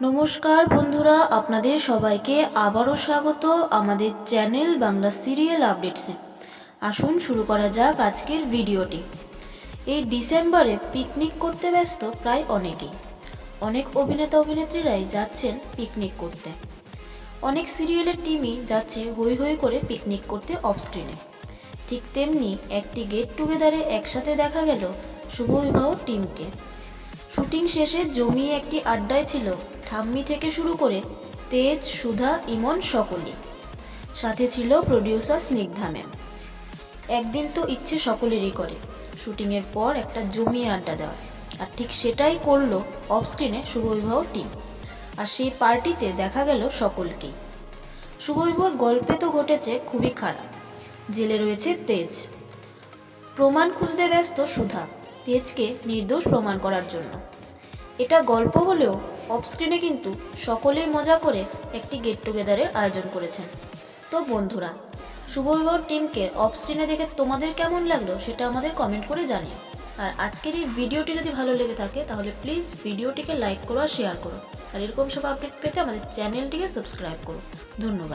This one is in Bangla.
নমস্কার বন্ধুরা, আপনাদের সবাইকে আবারও স্বাগত আমাদের চ্যানেল বাংলা সিরিয়াল আপডেটসে। আসুন শুরু করা যাক আজকের ভিডিওটি। এই ডিসেম্বরে পিকনিক করতে ব্যস্ত প্রায় অনেকেই। অনেক অভিনেতা অভিনেত্রীরাই যাচ্ছেন পিকনিক করতে। অনেক সিরিয়ালের টিমই যাচ্ছে হই হই করে পিকনিক করতে অফ স্ক্রিনে ঠিক তেমনি একটি গেট টুগেদারে একসাথে দেখা গেল শুভ বিবাহ টিমকে। শুটিং শেষে জমিয়ে একটি আড্ডায় ছিল ঠাম্মি থেকে শুরু করে তেজ, সুধা, ইমন সকলেই। সাথে ছিল প্রডিউসার স্নিগ্ধা ম্যাম। একদিন তো ইচ্ছে সকলেরই করে, শুটিংয়ের পর একটা জমিয়ে আড্ডা দেওয়ার। আর ঠিক সেটাই করল অফ স্ক্রিনে শুভবিবাহ টিম আর সেই পার্টিতে দেখা গেল সকলকেই। শুভবিবাহর গল্পে তো ঘটেছে খুবই খারাপ। জেলে রয়েছে তেজ। প্রমাণ খুঁজতে ব্যস্ত সুধা, তেজকে নির্দোষ প্রমাণ করার জন্য। এটা গল্প হলেও অফ স্ক্রিনে কিন্তু সকলেই মজা করে একটি গেট টুগেদারের আয়োজন করেছেন। তো বন্ধুরা শুভ বিবাহ টিমকে অফ স্ক্রিনে দেখে তোমাদের কেমন লাগল সেটা আমাদের কমেন্ট করে জানিও। আর আজকের এই ভিডিওটি যদি ভালো লেগে থাকে, তাহলে প্লিজ ভিডিওটিকে লাইক করো আর শেয়ার করো। আর এরকম সব আপডেট পেতে আমাদের চ্যানেলটিকে সাবস্ক্রাইব করো। ধন্যবাদ।